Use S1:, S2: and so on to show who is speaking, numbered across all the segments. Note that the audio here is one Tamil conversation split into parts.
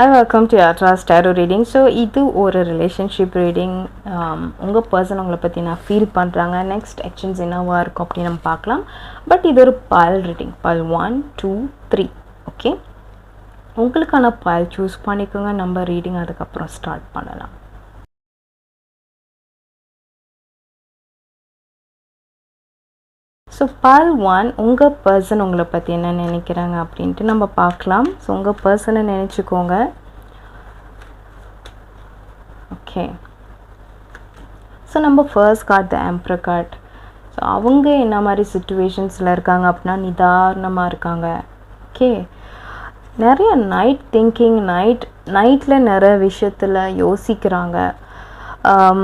S1: I welcome to Yatra tarot reading so இது ஒரு ரிலேஷன்ஷிப் ரீடிங் உங்கள் பர்சன் உங்களை பற்றி நான் ஃபீல் பண்ணுறாங்க நெக்ஸ்ட் ஆக்ஷன்ஸ் என்னவாக இருக்கும் அப்படின்னு நம்ம பார்க்கலாம். பட் இது ஒரு pile reading pile one two three okay உங்களுக்கான பால் சூஸ் பண்ணிக்கோங்க. நம்ம ரீடிங் அதுக்கப்புறம் ஸ்டார்ட் பண்ணலாம். ஸோ பால் ஒன் உங்கள் பர்சன் உங்களை பற்றி என்ன நினைக்கிறாங்க அப்படின்ட்டு நம்ம பார்க்கலாம். ஸோ உங்கள் பர்சனை நினச்சிக்கோங்க. ஓகே ஸோ நம்ம first card the emperor card so அவங்க என்ன மாதிரி சுச்சுவேஷன்ஸில் இருக்காங்க அப்படின்னா நிதானமாக இருக்காங்க. ஓகே நிறைய நைட் திங்கிங் நைட் நைட்டில் நிறைய விஷயத்தில் யோசிக்கிறாங்க. Um,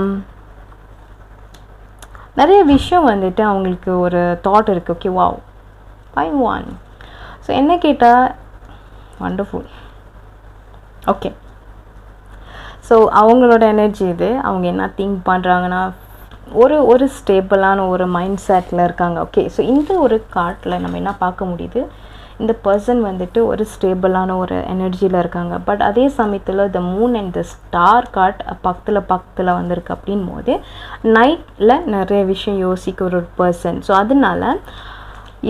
S1: நிறைய விஷயம் வந்துட்டு அவங்களுக்கு ஒரு தாட் இருக்குது okay wow I one so என்ன கேட்டால் வண்டர்ஃபுல் ஓகே ஸோ அவங்களோட எனர்ஜி இது. அவங்க என்ன திங்க் பண்ணுறாங்கன்னா ஒரு ஒரு ஸ்டேபிளான ஒரு மைண்ட் செட்டில் இருக்காங்க. ஓகே ஸோ இந்த ஒரு கார்ட்டில் நம்ம என்ன பார்க்க முடியுது? இந்த பர்சன் வந்துட்டு ஒரு ஸ்டேபிளான ஒரு எனர்ஜியில் இருக்காங்க. பட் அதே சமயத்தில் the moon and the star card பக்கத்தில் பக்கத்தில் வந்திருக்கு அப்படின் போது நைட்டில் நிறைய விஷயம் யோசிக்கிற ஒரு பர்சன் ஸோ அதனால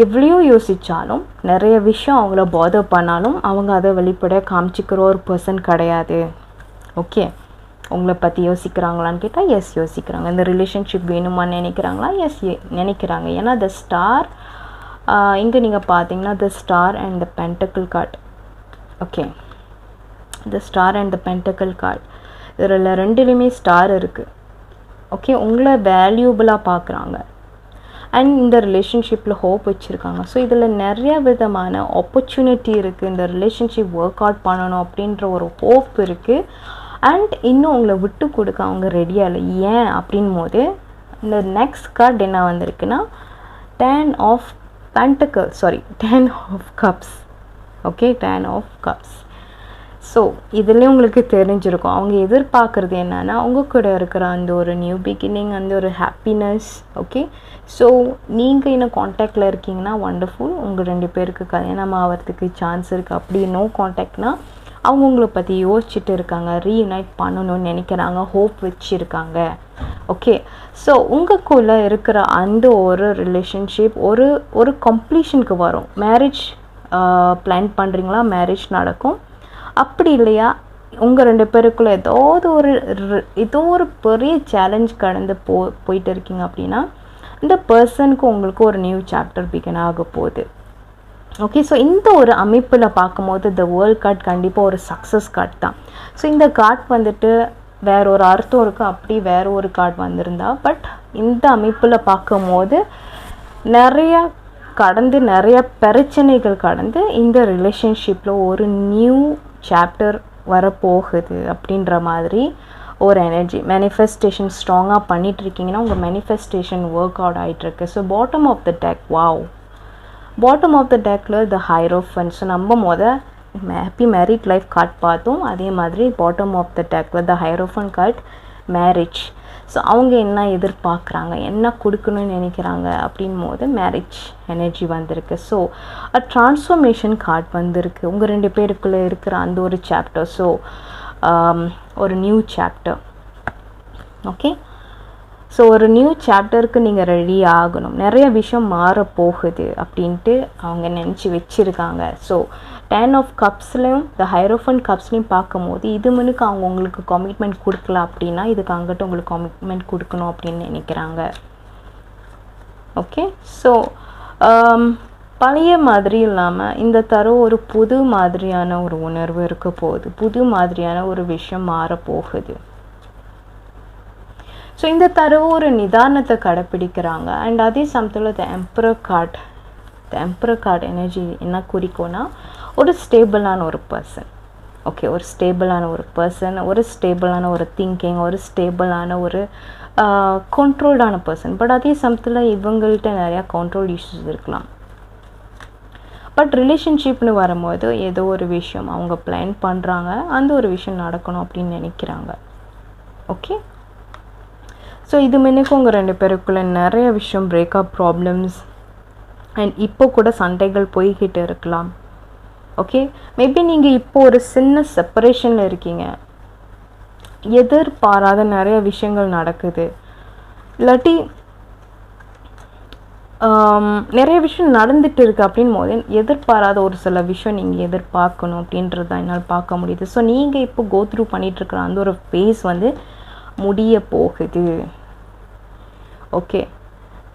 S1: எவ்வளையோ யோசித்தாலும் நிறைய விஷயம் அவங்கள பாதர் பண்ணாலும் அவங்க அதை வெளிப்பட காமிச்சிக்கிற ஒரு பர்சன் கிடையாது. ஓகே உங்களை பற்றி யோசிக்கிறாங்களான்னு கேட்டால் எஸ் யோசிக்கிறாங்க. இந்த ரிலேஷன்ஷிப் வேணுமான்னு நினைக்கிறாங்களா? எஸ் நினைக்கிறாங்க. ஏன்னா த ஸ்டார் இங்கே நீங்கள் பார்த்தீங்கன்னா the star and the pentacle card okay the star and the pentacle card இதில் ரெண்டுலேயுமே ஸ்டார் இருக்குது ஓகே உங்களை வேல்யூபிளாக பார்க்குறாங்க அண்ட் இந்த ரிலேஷன்ஷிப்பில் ஹோப் வச்சுருக்காங்க. ஸோ இதில் நிறைய விதமான ஆப்பர்ச்சுனிட்டி இருக்குது இந்த ரிலேஷன்ஷிப் ஒர்க் அவுட் பண்ணணும் அப்படின்ற ஒரு ஹோப் இருக்குது அண்ட் இன்னும் உங்களை விட்டு கொடுக்க அவங்க ரெடியாக இல்லை. ஏன்? அப்படின் போது இந்த நெக்ஸ்ட் கார்டு என்ன வந்திருக்குன்னா ten of pentacle sorry ten of cups okay ten of cups so இதுலேயும் உங்களுக்கு தெரிஞ்சிருக்கும். அவங்க எதிர்பார்க்குறது என்னென்னா அவங்க கூட இருக்கிற அந்த ஒரு நியூ பிகினிங் அந்த ஒரு ஹாப்பினஸ் ஓகே ஸோ நீங்கள் இன்னும் காண்டாக்டில் இருக்கீங்கன்னா ஒண்டர்ஃபுல் உங்கள் ரெண்டு பேருக்கு கல்யாணம் ஆகிறதுக்கு சான்ஸ் இருக்குது அப்படி நோ காண்டாக்ட்னால் அவங்க உங்களை பற்றி யோசிச்சுட்டு இருக்காங்க ரீயுனைட் பண்ணணும்னு நினைக்கிறாங்க ஹோப் வச்சுருக்காங்க. ஓகே ஸோ உங்களுக்குள்ளே இருக்கிற அந்த ஒரு ரிலேஷன்ஷிப் ஒரு ஒரு கம்ப்ளீஷனுக்கு வரும். மேரேஜ் பிளான் பண்ணுறீங்களா மேரேஜ் நடக்கும். அப்படி இல்லையா? உங்கள் ரெண்டு பேருக்குள்ளே ஏதாவது ஒரு ஏதோ ஒரு பெரிய சேலஞ்ச் கடந்து போ போயிட்டு இருக்கீங்க அப்படின்னா இந்த பர்சனுக்கு உங்களுக்கு ஒரு நியூ சாப்டர் பிகின் ஆக போகுது. ஓகே ஸோ இந்த ஒரு அமைப்பில் பார்க்கும்போது த வேர்ல்ட் கார்ட் கண்டிப்பாக ஒரு சக்ஸஸ் கார்ட் தான். ஸோ இந்த கார்ட் வந்துட்டு வேற ஒரு அர்த்தம் இருக்கும் அப்படி வேற ஒரு கார்டு வந்திருந்தா பட் இந்த அமைப்பில் பார்க்கும்போது நிறையா கடந்து நிறைய பிரச்சனைகள் கடந்து இந்த ரிலேஷன்ஷிப்பில் ஒரு நியூ சாப்டர் வரப்போகுது அப்படின்ற மாதிரி ஒரு எனர்ஜி மேனிஃபெஸ்டேஷன் ஸ்ட்ராங்காக பண்ணிகிட்ருக்கீங்கன்னா உங்கள் மேனிஃபெஸ்டேஷன் ஒர்க் அவுட் ஆகிட்டுருக்கு so bottom of the deck wow bottom of the tackle the hierophant so நம்ம மொதல் ஹாப்பி மேரிட் லைஃப் கார்ட் பார்த்தோம். அதே மாதிரி bottom of the tackle the hierophant card marriage so அவங்க என்ன எதிர்பார்க்குறாங்க? என்ன கொடுக்கணும்னு நினைக்கிறாங்க? அப்படின் போது மேரேஜ் எனர்ஜி வந்திருக்கு. ஸோ அ ட்ரான்ஸ்ஃபர்மேஷன் கார்ட் வந்திருக்கு. உங்கள் ரெண்டு பேருக்குள்ளே இருக்கிற அந்த ஒரு சாப்டர் ஸோ um, ஒரு நியூ சாப்டர் ஓகே ஸோ ஒரு நியூ சாப்டருக்கு நீங்கள் ரெடி ஆகணும். நிறைய விஷயம் மாறப்போகுது அப்படின்ட்டு அவங்க நினச்சி வச்சுருக்காங்க. ஸோ டென் ஆஃப் கப்ஸ்லையும் த ஹைரோஃபன் கப்ஸ்லையும் பார்க்கும்போது இது மனுக்கு அவங்க உங்களுக்கு கமிட்மெண்ட் கொடுக்கல அப்படின்னா இதுக்கு அங்கிட்ட உங்களுக்கு கமிட்மெண்ட் கொடுக்கணும் அப்படின்னு நினைக்கிறாங்க. ஓகே ஸோ um, பழைய மாதிரி இல்லாமல் இந்த தரம் ஒரு புது மாதிரியான ஒரு உணர்வு இருக்க போகுது. புது மாதிரியான ஒரு விஷயம் மாறப்போகுது. ஸோ இந்த தரவு ஒரு நிதானத்தை கடைப்பிடிக்கிறாங்க. அண்ட் அதே சமயத்தில் the emperor card the emperor card energy என்ன குறிக்கும்னா ஒரு ஸ்டேபிளான ஒரு பர்சன் ஓகே ஒரு ஸ்டேபிளான ஒரு பர்சன் ஒரு ஸ்டேபிளான ஒரு திங்கிங் ஒரு ஸ்டேபிளான ஒரு கண்ட்ரோல்டான பர்சன் பட் அதே சமயத்தில் இவங்கள்ட்ட நிறையா கண்ட்ரோல் இஷ்யூஸ் இருக்கலாம். பட் ரிலேஷன்ஷிப்னு வரும்போது ஏதோ ஒரு விஷயம் அவங்க பிளான் பண்ணுறாங்க அந்த ஒரு விஷயம் நடக்கணும் அப்படின்னு நினைக்கிறாங்க. ஓகே ஸோ இது முன்னுக்கு உங்கள் ரெண்டு பேருக்குள்ளே நிறைய விஷயம் பிரேக்கப் ப்ராப்ளம்ஸ் அண்ட் இப்போ கூட சண்டைகள் போய்கிட்டு இருக்கலாம். ஓகே மேபி நீங்கள் இப்போ ஒரு சின்ன செப்பரேஷனில் இருக்கீங்க. எதிர்பாராத நிறைய விஷயங்கள் நடக்குது. இல்லாட்டி நிறைய விஷயம் நடந்துட்டு இருக்கு அப்படின் போது எதிர்பாராத ஒரு சில விஷயம் நீங்கள் எதிர்பார்க்கணும் அப்படின்றது தான் என்னால் பார்க்க முடியுது. ஸோ நீங்கள் இப்போ கோ த்ரூ அந்த ஒரு ஃபேஸ் வந்து முடிய போகுது. ஓகே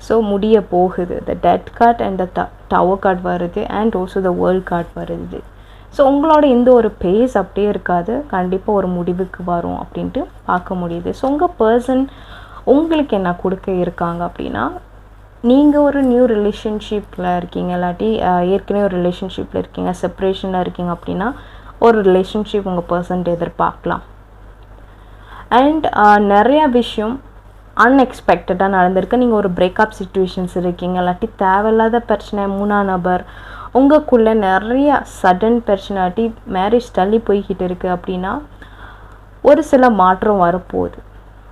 S1: ஸோ முடிய போகுது. The death card and the tower card வருது and also the world card வருது. ஸோ உங்களோட இந்த ஒரு பேஸ் அப்படியே இருக்காது. கண்டிப்பாக ஒரு முடிவுக்கு வரும் அப்படின்ட்டு பார்க்க முடியுது. ஸோ உங்கள் பர்சன் உங்களுக்கு என்ன கொடுக்க இருக்காங்க அப்படின்னா நீங்கள் ஒரு நியூ ரிலேஷன்ஷிப்பில் இருக்கீங்க. இல்லாட்டி ஏற்கனவே ஒரு ரிலேஷன்ஷிப்பில் இருக்கீங்க. செப்பரேஷனில் இருக்கீங்க அப்படின்னா ஒரு ரிலேஷன்ஷிப் உங்கள் பர்சன்ட் எதிர்பார்க்கலாம். அண்ட் நிறையா விஷயம் அன்எக்ஸ்பெக்டடாக நடந்திருக்கு. நீங்கள் ஒரு பிரேக்கப் சுச்சுவேஷன்ஸ் இருக்கீங்க இல்லாட்டி தேவையில்லாத பிரச்சனை மூணா நபர் உங்களுக்குள்ளே நிறைய சடன் பிரச்சனையாட்டி மேரேஜ் தள்ளி போய்கிட்டு இருக்குது அப்படின்னா ஒரு சில மாற்றம் வரப்போகுது.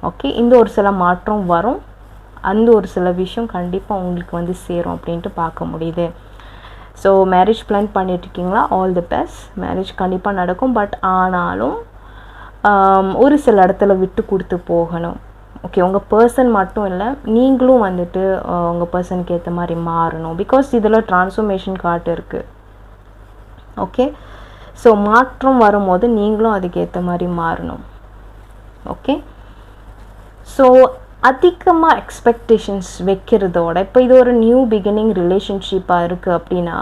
S1: ஓகே இந்த ஒரு சில மாற்றம் வரும். அந்த ஒரு சில விஷயம் கண்டிப்பாக உங்களுக்கு வந்து சேரும் அப்படின்ட்டு பார்க்க முடியுது. ஸோ மேரேஜ் பிளான் பண்ணிட்டுருக்கீங்களா ஆல் தி பெஸ்ட் மேரேஜ் கண்டிப்பாக நடக்கும். பட் ஆனாலும் um, ஒரு சில இடத்துல விட்டு கொடுத்து போகணும். ஓகே உங்கள் பர்சன் மட்டும் இல்லை நீங்களும் வந்துட்டு உங்கள் பர்சனுக்கு ஏற்ற மாதிரி மாறணும். பிகாஸ் இதில் ட்ரான்ஸ்ஃபர்மேஷன் கார்டு இருக்குது ஓகே ஸோ மாற்றம் வரும்போது நீங்களும் அதுக்கு ஏற்ற மாதிரி மாறணும். ஓகே ஸோ அதிகமாக எக்ஸ்பெக்டேஷன்ஸ் வைக்கிறதோட இப்போ இது ஒரு நியூ பிகினிங் ரிலேஷன்ஷிப்பாக இருக்குது அப்படின்னா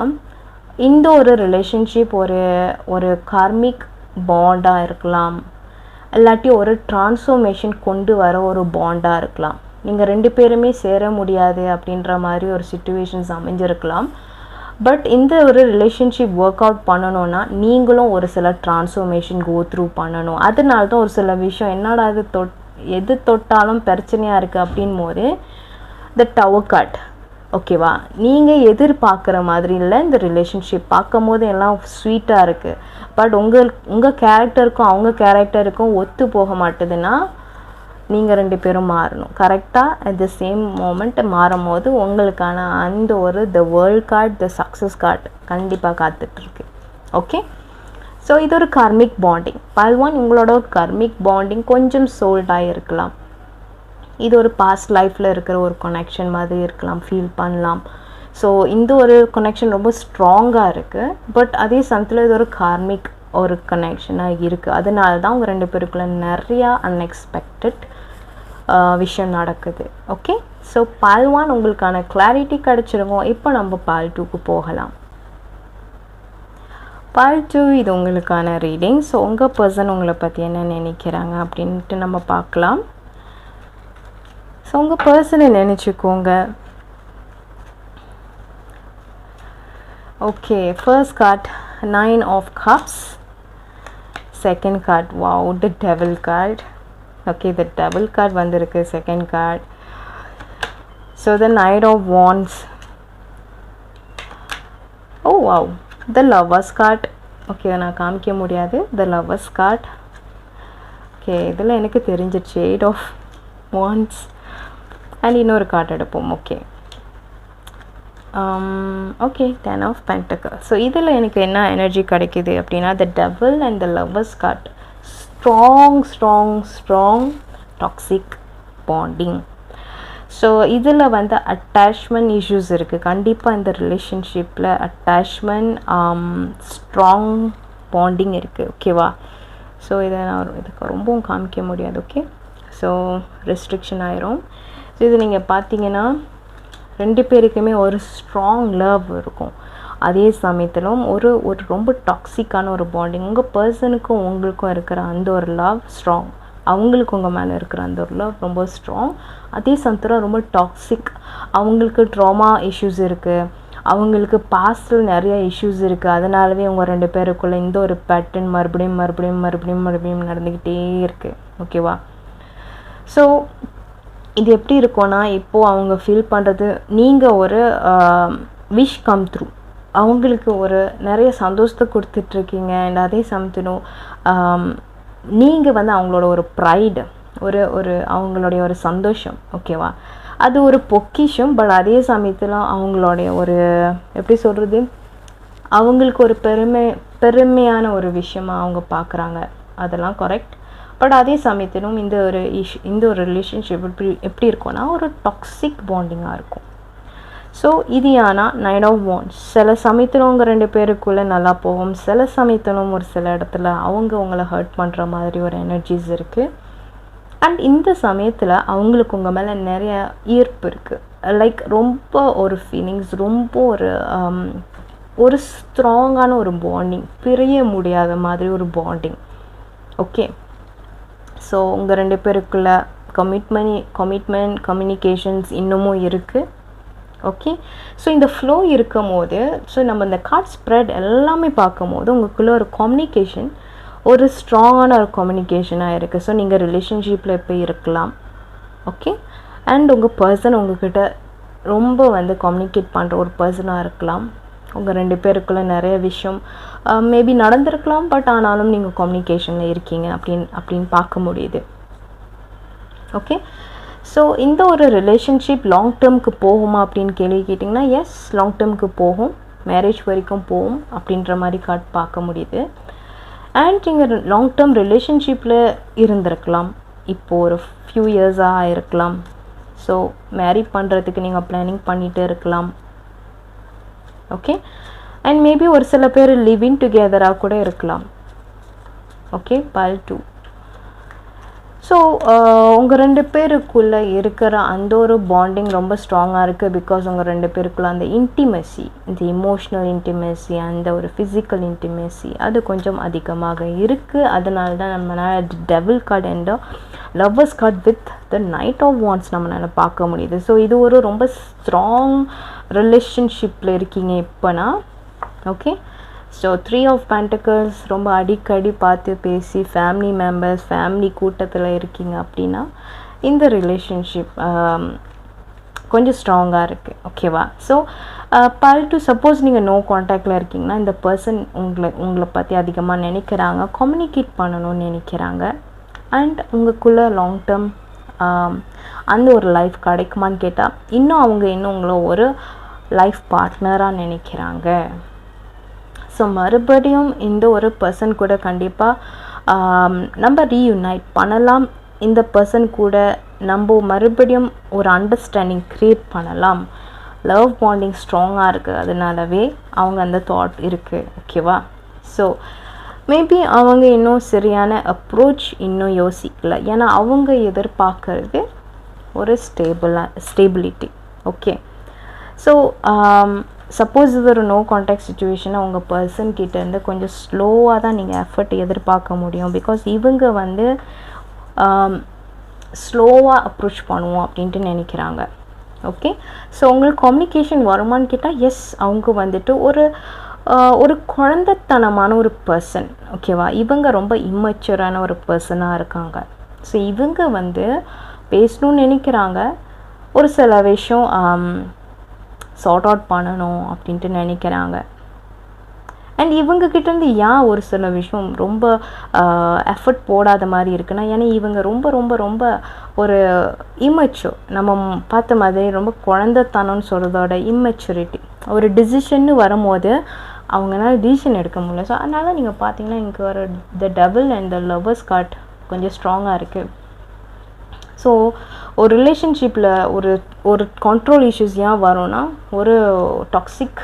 S1: இந்த ஒரு ரிலேஷன்ஷிப் ஒரு ஒரு கார்மிக் பாண்டாக இருக்கலாம். இல்லாட்டி ஒரு டிரான்ஸ்ஃபர்மேஷன் கொண்டு வர ஒரு பாண்டாக இருக்கலாம். நீங்கள் ரெண்டு பேருமே சேர முடியாது அப்படின்ற மாதிரி ஒரு சுச்சுவேஷன்ஸ் அமைஞ்சிருக்கலாம். பட் இந்த ஒரு ரிலேஷன்ஷிப் ஒர்க் அவுட் பண்ணணும்னா நீங்களும் ஒரு சில டிரான்ஸ்ஃபர்மேஷன் கோ த்ரூ பண்ணணும். அதனால தான் ஒரு சில விஷயம் என்னடா இது தொட் எது தொட்டாலும் பிரச்சனையாக இருக்குது அப்படின் போது த டவர் கட் ஓகேவா? நீங்கள் எதிர்பார்க்குற மாதிரி இல்லை இந்த ரிலேஷன்ஷிப் பார்க்கும் போது எல்லாம் ஸ்வீட்டாக இருக்குது பட் உங்கள் உங்கள் கேரக்டருக்கும் அவங்க கேரக்டருக்கும் ஒத்து போக மாட்டுதுன்னா நீங்கள் ரெண்டு பேரும் மாறணும். கரெக்டாக அட் த சேம் மூமெண்ட் மாறும் போது உங்களுக்கான அந்த ஒரு the world card the success card கண்டிப்பாக காத்துட்ருக்கு. ஓகே ஸோ இது ஒரு கர்மிக் பாண்டிங் பல்வான் உங்களோட கர்மிக் பாண்டிங் கொஞ்சம் சோல்டாக இருக்கலாம் இது ஒரு பாஸ்ட் லைஃப்பில் இருக்கிற ஒரு கொனெக்ஷன் மாதிரி இருக்கலாம் ஃபீல் பண்ணலாம். ஸோ இந்த ஒரு கொனெக்ஷன் ரொம்ப ஸ்ட்ராங்காக இருக்குது பட் அதே சமயத்தில் இது ஒரு கார்மிக் ஒரு கனெக்ஷனாக இருக்குது அதனால தான் உங்கள் ரெண்டு பேருக்குள்ள நிறையா அன்எக்ஸ்பெக்டட் விஷயம் நடக்குது. ஓகே ஸோ பால் ஒன் உங்களுக்கான கிளாரிட்டி கிடச்சிருக்கும் இப்போ நம்ம பால் டூக்கு போகலாம். பால் டூ இது உங்களுக்கான ரீடிங் ஸோ உங்கள் பர்சன் உங்களை பற்றி என்ன நினைக்கிறாங்க அப்படின்ட்டு நம்ம பார்க்கலாம். ஸோ உங்கள் பர்சனை நினச்சிக்கோங்க. Okay first card nine of cups second card wow the devil card okay the double card வந்திருக்கு second card so the knight of wands oh wow the lovers card okay நான் காமிக்க முடியாது. த லவ்வர்ஸ் கார்ட் ஓகே இதில் எனக்கு தெரிஞ்சிருச்சு எயிட் ஆஃப் வான்ஸ் அண்ட் இன்னொரு கார்டு எடுப்போம். Okay okay ten of pentacle so இதில் எனக்கு என்ன எனர்ஜி கிடைக்குது அப்படின்னா the double and the lovers card strong strong strong toxic bonding so இதில் வந்து அட்டாச்மெண்ட் இஷ்யூஸ் இருக்குது கண்டிப்பாக இந்த ரிலேஷன்ஷிப்பில் அட்டாச்மெண்ட் ஸ்ட்ராங் பாண்டிங் இருக்குது ஓகேவா ஸோ இதை நான் இதுக்கு ரொம்பவும் காமிக்க முடியாது. ஓகே ஸோ ரெஸ்ட்ரிக்ஷன் ஆயிரும். இது நீங்கள் பார்த்தீங்கன்னா ரெண்டு பேருக்குமே ஒரு ஸ்ட்ராங் லவ் இருக்கும். அதே சமயத்திலும் ஒரு ஒரு ரொம்ப டாக்ஸிக்கான ஒரு பாண்டிங் உங்கள் பர்சனுக்கும் உங்களுக்கும் இருக்கிற அந்த ஒரு லவ் ஸ்ட்ராங் அவங்களுக்கு உங்கள் மேலே இருக்கிற அந்த ஒரு லவ் ரொம்ப ஸ்ட்ராங் அதே சமயத்தில் ரொம்ப டாக்ஸிக் அவங்களுக்கு ட்ராமா இஷ்யூஸ் இருக்குது அவங்களுக்கு பாஸ்டில் நிறைய இஷ்யூஸ் இருக்குது அதனாலவே உங்கள் ரெண்டு பேருக்குள்ளே இந்த ஒரு பேட்டர்ன் மறுபடியும் மறுபடியும் மறுபடியும் மறுபடியும் நடந்துக்கிட்டே இருக்குது ஓகேவா ஸோ இது எப்படி இருக்கும்னா இப்போது அவங்க ஃபீல் பண்ணுறது நீங்கள் ஒரு விஷ் கம் த்ரூ அவங்களுக்கு ஒரு நிறைய சந்தோஷத்தை கொடுத்துட்ருக்கீங்க அண்ட் அதே சமத்தினும் நீங்கள் வந்து அவங்களோட ஒரு ப்ரைடு ஒரு ஒரு அவங்களுடைய ஒரு சந்தோஷம் ஓகேவா அது ஒரு பொக்கிஷம் பட் அதே சமயத்தில் அவங்களுடைய ஒரு எப்படி சொல்கிறது அவங்களுக்கு ஒரு பெருமை பெருமையான ஒரு விஷயமாக அவங்க பார்க்குறாங்க. அதெல்லாம் கரெக்ட் பட் அதே சமயத்திலும் இந்த ஒரு இஷ் இந்த ஒரு ரிலேஷன்ஷிப் எப்படி எப்படி இருக்கும்னா ஒரு டாக்ஸிக் பாண்டிங்காக இருக்கும். ஸோ இது ஆனால் நைன் ஆஃப் ஒன்ஸ் சில சமயத்தில் அவங்க ரெண்டு பேருக்குள்ளே நல்லா போகும். சில சமயத்திலும் ஒரு சில இடத்துல அவங்க உங்களை ஹர்ட் பண்ணுற மாதிரி ஒரு எனர்ஜிஸ் இருக்குது அண்ட் இந்த சமயத்தில் அவங்களுக்கு உங்கள் மேலே நிறைய ஈர்ப்பு இருக்குது லைக் ரொம்ப ஒரு ஃபீலிங்ஸ் ரொம்ப ஒரு um, ஒரு ஸ்ட்ராங்கான ஒரு பாண்டிங் பிரிய முடியாத மாதிரி ஒரு பாண்டிங் ஓகே ஸோ உங்கள் ரெண்டு பேருக்குள்ள கமிட்மெண்ட் கமிட்மெண்ட் கம்யூனிகேஷன்ஸ் இன்னமும் இருக்குது ஓகே ஸோ இந்த ஃப்ளோ இருக்கும் போது ஸோ நம்ம இந்த கார்ட் ஸ்ப்ரெட் எல்லாமே பார்க்கும் போது உங்களுக்குள்ளே ஒரு கம்யூனிகேஷன் ஒரு ஸ்ட்ராங்கான ஒரு கம்யூனிகேஷனாக இருக்குது ஸோ நீங்கள் ரிலேஷன்ஷிப்பில் இப்போ இருக்கலாம். ஓகே அண்ட் உங்கள் பர்சன் உங்ககிட்ட ரொம்ப வந்து கம்யூனிகேட் பண்ணுற ஒரு பர்சனாக இருக்கலாம். உங்கள் ரெண்டு பேருக்குள்ளே நிறைய விஷயம் மேபி நடந்திருக்கலாம் பட் ஆனாலும் நீங்கள் கம்யூனிகேஷனில் இருக்கீங்க அப்படின்னு அப்படின்னு பார்க்க முடியுது. ஓகே ஸோ இந்த ஒரு ரிலேஷன்ஷிப் லாங் டேர்முக்கு போகுமா அப்படின்னு கேள்வி கேட்டிங்கன்னா எஸ் லாங் டேர்முக்கு போகும். மேரேஜ் வரைக்கும் போகும் அப்படின்ற மாதிரி காட் பார்க்க முடியுது. அண்ட் நீங்கள் லாங் டேர்ம் ரிலேஷன்ஷிப்பில் இருந்திருக்கலாம். இப்போது ஒரு ஃபியூ இயர்ஸாக இருக்கலாம். ஸோ மேரி பண்ணுறதுக்கு நீங்கள் பிளானிங் பண்ணிகிட்டு இருக்கலாம். ஓகே அண்ட் மேபி ஒரு சில பேர் லிவிங் டுகெதராக கூட இருக்கலாம். ஓகே பால் டூ ஸோ உங்கள் ரெண்டு பேருக்குள்ளே இருக்கிற அந்த ஒரு பாண்டிங் ரொம்ப ஸ்ட்ராங்காக இருக்குது பிகாஸ் உங்கள் ரெண்டு பேருக்குள்ளே அந்த இன்டிமெசி இந்த இமோஷ்னல் இன்டிமெசி அந்த ஒரு ஃபிசிக்கல் இன்டிமெசி அது கொஞ்சம் அதிகமாக இருக்குது அதனால தான் நம்மளால் devil card and lovers card with the knight of wands நம்மளால் பார்க்க முடியுது. ஸோ இது ஒரு ரொம்ப ஸ்ட்ராங் ரிலேஷன்ஷிப்பில் இருக்கீங்க இப்போனா. Okay so three of pentacles ரொம்ப அடிக்கடி பார்த்து பேசி ஃபேமிலி மெம்பர்ஸ் ஃபேமிலி கூட்டத்தில் இருக்கீங்க அப்படின்னா இந்த ரிலேஷன்ஷிப் um, கொஞ்சம் ஸ்ட்ராங்காக இருக்குது ஓகேவா ஸோ பல் டு சப்போஸ் நீங்கள் நோ காண்டாக்டில் இருக்கீங்கன்னா இந்த பர்சன் உங்களை உங்களை பற்றி அதிகமாக நினைக்கிறாங்க கம்யூனிகேட் பண்ணணும்னு நினைக்கிறாங்க. அண்ட் உங்களுக்குள்ளே லாங் டேர்ம் um, அந்த ஒரு லைஃப் கிடைக்குமான்னு கேட்டால் இன்னும் அவங்க இன்னும் உங்களை ஒரு லைஃப் பார்ட்னராக நினைக்கிறாங்க. ஸோ மறுபடியும் இந்த ஒரு பர்சன் கூட கண்டிப்பாக நம்ம ரீயுனைட் பண்ணலாம். இந்த பர்சன் கூட நம்ம மறுபடியும் ஒரு அண்டர்ஸ்டாண்டிங் க்ரியேட் பண்ணலாம். லவ் பாண்டிங் ஸ்ட்ராங்காக இருக்குது அதனாலவே அவங்க அந்த தாட் இருக்குது ஓகேவா ஸோ மேபி அவங்க இன்னும் சரியான அப்ரோச் இன்னும் யோசிக்கல. ஏன்னா அவங்க எதிர்பார்க்கறது ஒரு ஸ்டேபிளாக ஸ்டேபிலிட்டி ஓகே ஸோ சப்போஸ் இது ஒரு நோ கான்டாக்ட் சுச்சுவேஷனை உங்கள் பர்சன் கிட்டேருந்து கொஞ்சம் ஸ்லோவாக தான் நீங்கள் எஃபர்ட் எதிர்பார்க்க முடியும். பிகாஸ் இவங்க வந்து um, ஸ்லோவாக அப்ரோச் பண்ணுவோம் அப்படின்ட்டு நினைக்கிறாங்க. ஓகே ஸோ உங்களுக்கு கம்யூனிகேஷன் வருமானு கேட்டால் எஸ் அவங்க வந்துட்டு ஒரு uh, ஒரு குழந்தைத்தனமான ஒரு பர்சன் ஓகேவா இவங்க ரொம்ப இம்மெச்சூரான ஒரு பர்சனாக இருக்காங்க. ஸோ இவங்க வந்து பேசணும்னு நினைக்கிறாங்க. ஒரு சில விஷயம் um, சார்ட் அவுட் பண்ணணும் அப்படின்ட்டு நினைக்கிறாங்க. அண்ட் இவங்கக்கிட்டேருந்து ஏன் ஒரு சில விஷயம் ரொம்ப எஃபர்ட் போடாத மாதிரி இருக்குன்னா ஏன்னா இவங்க ரொம்ப ரொம்ப ரொம்ப ஒரு இம்மெச்சூர் நம்ம பார்த்த மாதிரி ரொம்ப குழந்தைத்தனம்னு சொல்கிறதோட இம்மெச்சூரிட்டி ஒரு டிசிஷன்னு வரும்போது அவங்களால டிசிஷன் எடுக்க முடியல. ஸோ அதனால் நீங்கள் பார்த்தீங்கன்னா இங்கே ஒரு the double and the lovers card கொஞ்சம் ஸ்ட்ராங்காக இருக்குது ஸோ ஒரு ரிலேஷன்ஷிப்பில் ஒரு ஒரு கண்ட்ரோல் இஷ்யூஸ் ஏன் வரும்னா ஒரு டாக்ஸிக்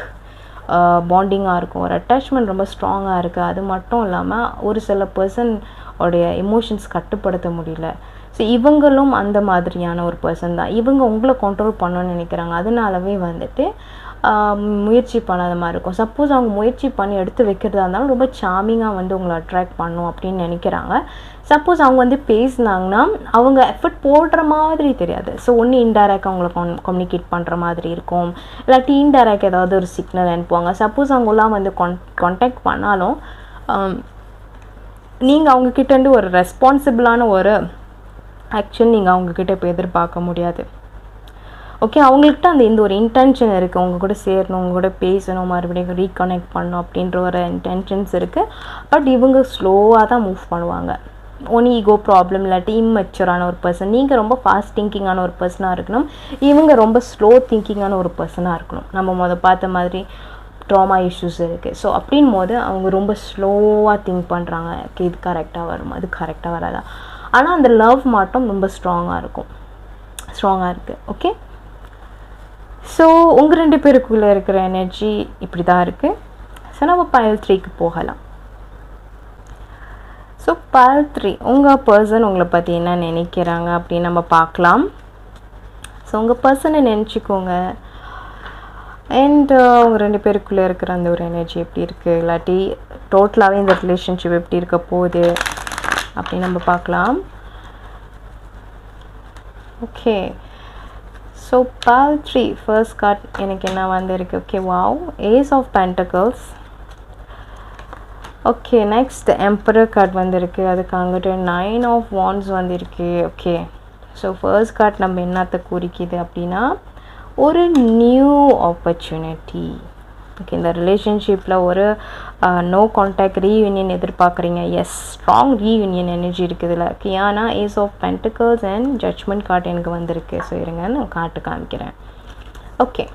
S1: பாண்டிங்காக இருக்கும். ஒரு அட்டாச்மெண்ட் ரொம்ப ஸ்ட்ராங்காக இருக்குது அது மட்டும் இல்லாமல் ஒரு சில பர்சன் உடைய எமோஷன்ஸ் கட்டுப்படுத்த முடியல. ஸோ இவங்களும் அந்த மாதிரியான ஒரு பர்சன் தான். இவங்க உங்களை கண்ட்ரோல் பண்ணணும்னு நினைக்கிறாங்க. அதனாலவே வந்துட்டு முயற்சி பண்ணாத மாதிரி இருக்கும். சப்போஸ் அவங்க முயற்சி பண்ணி எடுத்து வைக்கிறதா இருந்தாலும் ரொம்ப சாமிங்காக வந்து உங்களை அட்ராக்ட் பண்ணும் அப்படின்னு நினைக்கிறாங்க. சப்போஸ் அவங்க வந்து பேசினாங்கன்னா அவங்க எஃபர்ட் போடுற மாதிரி தெரியாது. ஸோ ஒன்று இன்டைரக்டாக அவங்கள கான் கம்யூனிகேட் பண்ணுற மாதிரி இருக்கும். இல்லாட்டி இன்டைரக்ட் ஏதாவது ஒரு சிக்னல் அனுப்புவாங்க. சப்போஸ் அவங்களாம் வந்து கான் கான்டாக்ட் பண்ணாலும் நீங்கள் அவங்கக்கிட்டேருந்து ஒரு ரெஸ்பான்சிபிளான ஒரு ஆக்ஷன் நீங்கள் அவங்கக்கிட்ட இப்போ எதிர்பார்க்க முடியாது. ஓகே அவங்கள்ட்ட அந்த இந்த ஒரு இன்டென்ஷன் இருக்குது அவங்க கூட சேரணும் அவங்க கூட பேசணும் மறுபடியும் ரீகனெக்ட் பண்ணணும் அப்படின்ற ஒரு இன்டென்ஷன்ஸ் இருக்குது பட் இவங்க ஸ்லோவாக தான் மூவ் பண்ணுவாங்க. ஒன் ஈகோ ப்ராப்ளம் இல்லாட்டி இம்மெச்சூரான ஒரு பர்சன் நீங்கள் ரொம்ப ஃபாஸ்ட் திங்கிங்கான ஒரு பர்சனாக இருக்கணும். இவங்க ரொம்ப ஸ்லோ திங்கிங்கான ஒரு பர்சனாக இருக்கணும். நம்ம மொதல் பார்த்த மாதிரி ட்ராமா இஷ்யூஸ் இருக்குது ஸோ அப்படின் போது அவங்க ரொம்ப ஸ்லோவாக திங்க் பண்ணுறாங்க இது கரெக்டாக வரும் அது கரெக்டாக வராதா? ஆனால் அந்த லவ் மட்டும் ரொம்ப ஸ்ட்ராங்காக இருக்கும். ஸ்ட்ராங்காக இருக்குது ஓகே ஸோ உங்கள் ரெண்டு பேருக்குள்ளே இருக்கிற எனர்ஜி இப்படி தான் இருக்குது ஸோ நம்ம பயல் த்ரீக்கு போகலாம். ஸோ பயல் த்ரீ உங்கள் பர்சன் உங்களை பற்றி என்ன நினைக்கிறாங்க அப்படின்னு நம்ம பார்க்கலாம். ஸோ உங்கள் பர்சனை நினச்சிக்கோங்க. அண்ட் அவங்க uh, ரெண்டு பேருக்குள்ளே இருக்கிற அந்த ஒரு எனர்ஜி எப்படி இருக்குது இல்லாட்டி டோட்டலாகவே இந்த ரிலேஷன்ஷிப் எப்படி இருக்க போகுது? அப்படின்னு நம்ம பார்க்கலாம். Okay so pile three first card எனக்கு என்ன வந்திருக்கு? Okay wow ace of pentacles okay next emperor card வந்திருக்கு. அதுக்கு அங்கிட்டு நைன் ஆஃப் வான்ஸ் வந்திருக்கு. ஓகே ஸோ ஃபர்ஸ்ட் கார்ட் நம்ம என்னத்தை குறிக்குது அப்படின்னா ஒரு நியூ ஆப்பர்ச்சுனிட்டி ஓகே இந்த ரிலேஷன்ஷிப்பில் ஒரு நோ கான்டாக்ட் ரீயூனியன் எதிர்பார்க்குறீங்க. எஸ் ஸ்ட்ராங் ரீயூனியன் எனர்ஜி இருக்குது இதில் ஏன்னா ace of pentacles and judgment card எனக்கு வந்திருக்கு. ஸோ இருங்க நான் காட்டு காமிக்கிறேன். Okay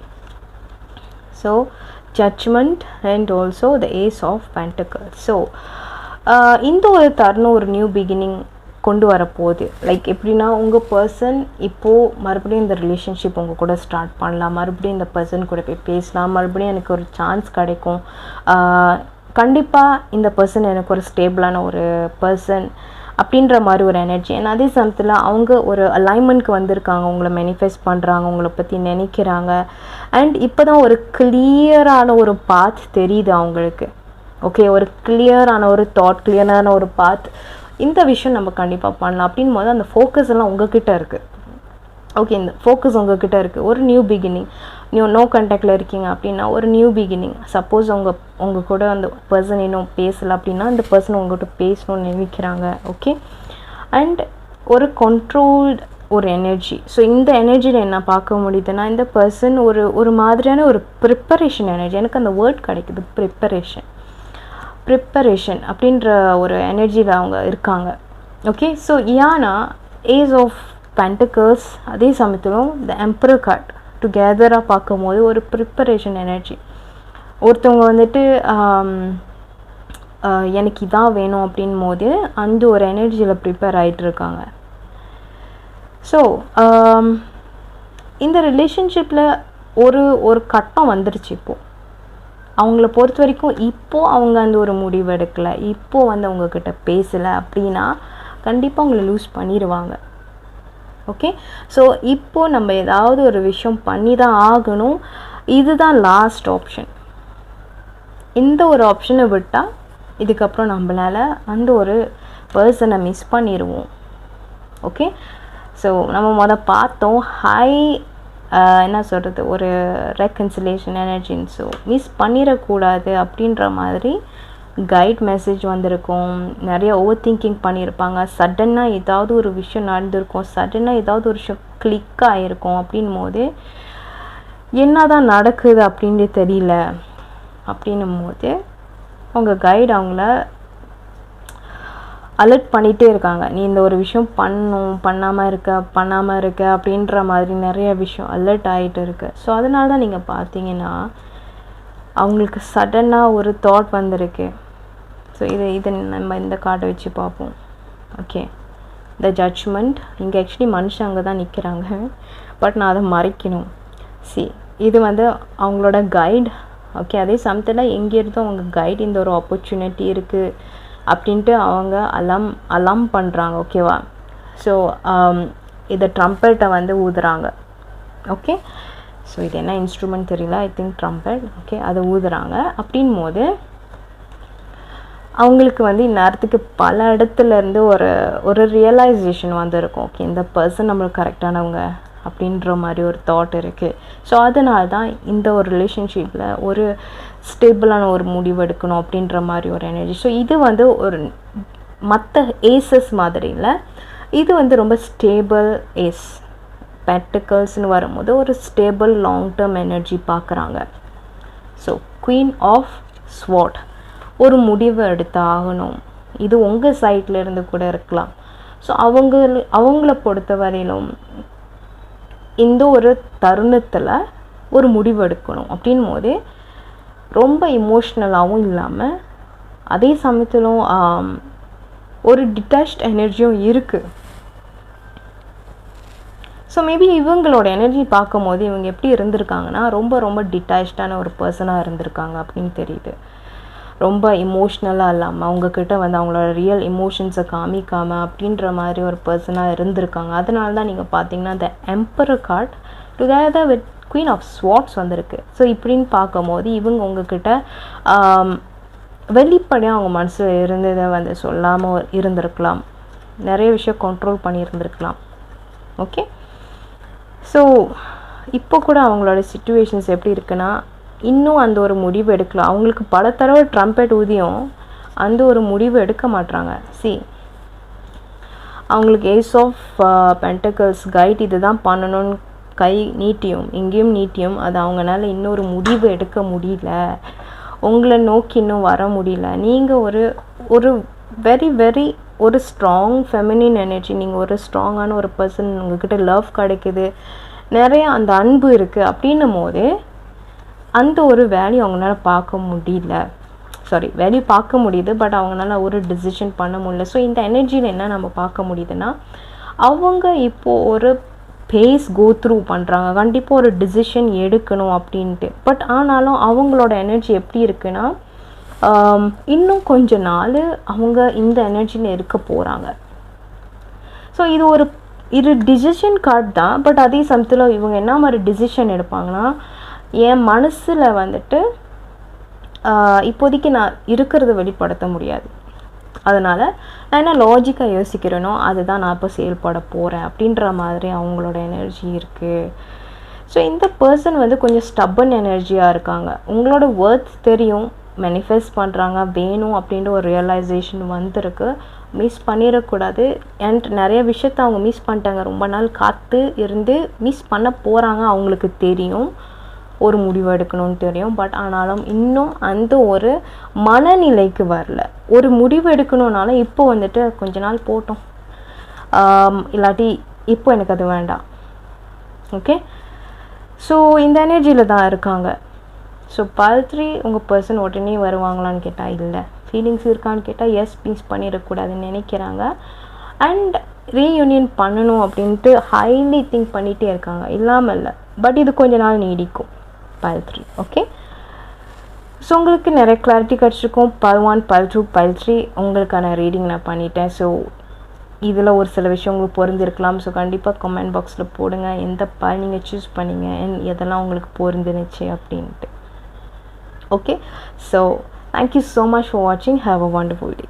S1: so judgment and also the ace of pentacles so இந்த ஒரு தருணம் ஒரு நியூ பிகினிங் கொண்டு வரப்போகுது. லைக் எப்படின்னா உங்கள் பர்சன் இப்போது மறுபடியும் இந்த ரிலேஷன்ஷிப் உங்கள் கூட ஸ்டார்ட் பண்ணலாம். மறுபடியும் இந்த பர்சன் கூட போய் பேசலாம். மறுபடியும் எனக்கு ஒரு சான்ஸ் கிடைக்கும். கண்டிப்பாக இந்த பர்சன் எனக்கு ஒரு ஸ்டேபிளான ஒரு பர்சன் அப்படின்ற மாதிரி ஒரு எனர்ஜி ஏன்னா அதே சமயத்தில் அவங்க ஒரு அலைன்மெண்ட்க்கு வந்திருக்காங்க உங்களை மேனிஃபெஸ்ட் பண்ணுறாங்க உங்களை பற்றி நினைக்கிறாங்க. அண்ட் இப்போ தான் ஒரு கிளியரான ஒரு பாத் தெரியுது அவங்களுக்கு. ஓகே ஒரு கிளியரான ஒரு தாட் கிளியரான ஒரு பாத் இந்த விஷயம் நம்ம கண்டிப்பாக பண்ணலாம். அப்படின் போது அந்த ஃபோக்கஸ் எல்லாம் உங்ககிட்ட இருக்குது ஓகே இந்த ஃபோக்கஸ் உங்ககிட்ட இருக்குது ஒரு நியூ பிகினிங் நியூ நோ கண்டாக்டில் இருக்கீங்க அப்படின்னா ஒரு நியூ பிகினிங் சப்போஸ் உங்கள் உங்கள் கூட அந்த பர்சன் இன்னும் பேசலை அப்படின்னா அந்த பர்சன் உங்கள்கிட்ட பேசணும்னு நினைக்கிறாங்க ஓகே அண்ட் ஒரு கண்ட்ரோல்டு ஒரு எனர்ஜி ஸோ இந்த எனர்ஜியில் என்ன பார்க்க முடியுதுன்னா இந்த பர்சன் ஒரு ஒரு மாதிரியான ஒரு ப்ரிப்பரேஷன் எனர்ஜி எனக்கு அந்த வேர்ட் கிடைக்குது ப்ரிப்பரேஷன் ப்ரிப்பரேஷன் அப்படின்ற ஒரு எனர்ஜியில் அவங்க இருக்காங்க ஓகே ஸோ யானா ஏஸ் ஆஃப் பென்டக்கர்ஸ் அதே சமயத்திலும் த எம்பரர் கார்ட் டுகெதராக பார்க்கும்போது ஒரு ப்ரிப்பரேஷன் எனர்ஜி ஒருத்தவங்க வந்துட்டு எனக்கு இதான் வேணும் அப்படின் போது அந்த ஒரு எனர்ஜியில் ப்ரிப்பேர் ஆகிட்டு இருக்காங்க. ஸோ இந்த ரிலேஷன்ஷிப்பில் ஒரு ஒரு கட்டம் வந்துருச்சு இப்போது அவங்கள பொறுத்த வரைக்கும் இப்போது அவங்க அந்த ஒரு முடிவு எடுக்கலை. இப்போது வந்து அவங்கக்கிட்ட பேசலை அப்படின்னா கண்டிப்பாக அவங்கள லூஸ் பண்ணிடுவாங்க ஓகே ஸோ இப்போது நம்ம ஏதாவது ஒரு விஷயம் பண்ணி தான் ஆகணும். இதுதான் லாஸ்ட் ஆப்ஷன் இந்த ஒரு ஆப்ஷனை விட்டால் இதுக்கப்புறம் நம்மளால் அந்த ஒரு பர்சனை மிஸ் பண்ணிடுவோம் ஓகே ஸோ நம்ம மொதல் பார்த்தோம். ஹை என்ன சொல்கிறது ஒரு ரெக்கன்சிலேஷன் எனர்ஜின்னு ஸோ மிஸ் பண்ணிடக்கூடாது அப்படின்ற மாதிரி கைட் மெசேஜ் வந்திருக்கும். நிறைய ஓவர் திங்கிங் பண்ணியிருப்பாங்க சடனாக ஏதாவது ஒரு விஷயம் நடந்திருக்கும். சடனாக ஏதாவது ஒரு விஷயம் கிளிக் ஆகிருக்கும் அப்படின் போது என்ன தான் நடக்குது அப்படின்ட்டு தெரியல. அப்படின்னும் போது அவங்க கைடு அவங்கள அலர்ட் பண்ணிகிட்டே இருக்காங்க. நீ இந்த ஒரு விஷயம் பண்ணும் பண்ணாமல் இருக்க பண்ணாமல் இருக்க அப்படின்ற மாதிரி நிறைய விஷயம் அலர்ட் ஆகிட்டு இருக்கு. ஸோ அதனால தான் நீங்கள் பார்த்தீங்கன்னா அவங்களுக்கு சடனாக ஒரு தாட் வந்திருக்கு. ஸோ இது இது நம்ம இந்த கார்டை வச்சு பார்ப்போம். ஓகே த ஜட்ஜ்மெண்ட் இங்கே ஆக்சுவலி மனுஷன் அங்கே தான் நிற்கிறாங்க பட் நான் அதை மறைக்கணும். சி இது வந்து அவங்களோட கைட் ஓகே அதே சமயத்தில் எங்கேருந்தோ அவங்க கைடு இந்த ஒரு ஆப்பர்ச்சுனிட்டி இருக்குது அப்படின்ட்டு அவங்க அலாம் அலாம் பண்ணுறாங்க ஓகேவா ஸோ இதை ட்ரம்பெட்டை வந்து ஊதுறாங்க. ஓகே ஸோ இது என்ன இன்ஸ்ட்ருமெண்ட் தெரியல? ஐ திங்க் ட்ரம்பெட் ஓகே அதை ஊதுறாங்க. அப்படின் போது அவங்களுக்கு வந்து இந்நேரத்துக்கு பல இடத்துலேருந்து ஒரு ஒரு ரியலைசேஷன் வந்திருக்கும். ஓகே இந்த பர்சன் நம்மளுக்கு கரெக்டானவங்க அப்படின்ற மாதிரி ஒரு தாட் இருக்குது ஸோ அதனால தான் இந்த ஒரு ரிலேஷன்ஷிப்பில் ஒரு ஸ்டேபிளான ஒரு முடிவு எடுக்கணும் அப்படின்ற மாதிரி ஒரு எனர்ஜி ஸோ இது வந்து ஒரு மற்ற ஏசஸ் மாதிரி இல்லை. இது வந்து ரொம்ப ஸ்டேபிள் ஏஸ் பெட்டிக்கல்ஸ்னு வரும்போது ஒரு ஸ்டேபிள் லாங் டேர்ம் எனர்ஜி பார்க்குறாங்க ஸோ குவீன் ஆஃப் ஸ்வாட் ஒரு முடிவு எடுத்து ஆகணும் இது உங்கள் சைட்டில் இருந்து கூட இருக்கலாம். ஸோ அவங்க அவங்கள பொறுத்த வரையிலும் இந்த ஒரு தருணத்தில் ஒரு முடிவு எடுக்கணும். அப்படின் போது ரொம்ப இமோஷ்னலாகவும் இல்லாமல் அதே சமயத்திலும் ஒரு டிட்டாச்ட் எனர்ஜியும் இருக்குது ஸோ மேபி இவங்களோட எனர்ஜி பார்க்கும்போது இவங்க எப்படி இருந்திருக்காங்கன்னா ரொம்ப ரொம்ப டிட்டாச்சான ஒரு பர்சனாக இருந்திருக்காங்க அப்படின்னு தெரியுது. ரொம்ப இமோஷ்னலாக இல்லாமல் அவங்கக்கிட்ட வந்து அவங்களோட ரியல் இமோஷன்ஸை காமிக்காமல் அப்படின்ற மாதிரி ஒரு பர்சனாக இருந்திருக்காங்க. அதனால தான் நீங்கள் பார்த்தீங்கன்னா இந்த emperor card together with queen of swords வந்திருக்கு. ஸோ இப்படின்னு பார்க்கும்போது இவங்க உங்ககிட்ட வெளிப்படையாக அவங்க மனசில் இருந்ததை வந்து சொல்லாமல் இருந்திருக்கலாம். நிறைய விஷயம் கண்ட்ரோல் பண்ணியிருந்திருக்கலாம். ஓகே ஸோ இப்போ கூட அவங்களோட சுச்சுவேஷன்ஸ் எப்படி இருக்குன்னா இன்னும் அந்த ஒரு முடிவு எடுக்கல. அவங்களுக்கு பல தடவை ட்ரம்பெட் ஊதியம் அந்த ஒரு முடிவு எடுக்க மாட்டுறாங்க சி அவங்களுக்கு ஏஸ் ஆஃப் பென்டக்கல்ஸ் கைட் இது தான் பண்ணணும்னு கை நீட்டியும் இங்கேயும் நீட்டியும் அது அவங்கனால இன்னொரு முடிவு எடுக்க முடியல. உங்களை நோக்கி இன்னும் வர முடியல. நீங்கள் ஒரு ஒரு வெரி வெரி ஒரு ஸ்ட்ராங் ஃபெமினின் எனர்ஜி நீங்கள் ஒரு ஸ்ட்ராங்கான ஒரு பர்சன் உங்ககிட்ட லவ் கிடைக்குது. நிறைய அந்த அன்பு இருக்குது அப்படின்னும் போது அந்த ஒரு வேல்யூ அவங்களால பார்க்க முடியல. சாரி வேல்யூ பார்க்க முடியுது பட் அவங்களால ஒரு டிசிஷன் பண்ண முடியல. ஸோ இந்த எனர்ஜியில் என்ன நம்ம பார்க்க முடியுதுன்னா அவங்க இப்போது ஒரு பேஸ் கோ த்ரூ பண்ணுறாங்க கண்டிப்பாக ஒரு டிசிஷன் எடுக்கணும் அப்படின்ட்டு. பட் ஆனாலும் அவங்களோட எனர்ஜி எப்படி இருக்குன்னா um, இன்னும் கொஞ்ச நாள் அவங்க இந்த எனர்ஜியில் இருக்க போகிறாங்க ஸோ இது ஒரு இது டிசிஷன் கார்டு தான். பட் அதே சமயத்தில் இவங்க என்ன மாதிரி டிசிஷன் எடுப்பாங்கன்னா என் மனசில் வந்துட்டு இப்போதைக்கு நான் இருக்கிறத வெளிப்படுத்த முடியாது. அதனால் நான் என்ன லாஜிக்காக யோசிக்கிறேனோ அதுதான் நான் இப்போ செயல்பட போகிறேன் அப்படின்ற மாதிரி அவங்களோட எனர்ஜி இருக்குது ஸோ இந்த பர்சன் வந்து கொஞ்சம் ஸ்டப்பன் எனர்ஜியாக இருக்காங்க. உங்களோட ஒர்த் தெரியும் மேனிஃபெஸ்ட் பண்ணுறாங்க வேணும் அப்படின்ற ஒரு ரியலைசேஷன் வந்திருக்கு. மிஸ் பண்ணிடக்கூடாது. அண்ட் நிறைய விஷயத்த அவங்க மிஸ் பண்ணிட்டாங்க. ரொம்ப நாள் காத்து இருந்து மிஸ் பண்ண போகிறாங்க அவங்களுக்கு தெரியும். ஒரு முடிவு எடுக்கணும்னு தெரியும். பட் ஆனாலும் இன்னும் அந்த ஒரு மனநிலைக்கு வரல. ஒரு முடிவு எடுக்கணும்னாலும் இப்போ வந்துட்டு கொஞ்ச நாள் போட்டோம். இல்லாட்டி இப்போ எனக்கு அது வேண்டாம். ஓகே ஸோ இந்த எனர்ஜியில் தான் இருக்காங்க. ஸோ பல்த்ரி உங்கள் பர்சன் உடனே வருவாங்களான்னு கேட்டால் இல்லை. ஃபீலிங்ஸ் இருக்கான்னு கேட்டால் எஸ் மீஸ் பண்ணிடக்கூடாதுன்னு நினைக்கிறாங்க. அண்ட் ரீயூனியன் பண்ணணும் அப்படின்ட்டு ஹைலி திங்க் பண்ணிகிட்டே இருக்காங்க. இல்லாமல் இல்லை. பட் இது கொஞ்ச நாள் நீடிக்கும். பைல் த்ரீ ஓகே ஸோ உங்களுக்கு நிறைய கிளாரிட்டி கிடச்சிருக்கும். பல் ஒன் பல் டூ பல் த்ரீ உங்களுக்கான ரீடிங் நான் பண்ணிட்டேன். ஸோ இதில் ஒரு சில விஷயம் உங்களுக்கு பொருந்திருக்கலாம். ஸோ கண்டிப்பாக கமெண்ட் பாக்ஸில் போடுங்க. எந்த பல் நீங்கள் சூஸ் பண்ணீங்க அண்ட் எதெல்லாம் உங்களுக்கு பொருந்துனுச்சு அப்படின்ட்டு. Okay so thank you so much for வாட்சிங் ஹாவ் அ வண்டர்ஃபுல் டே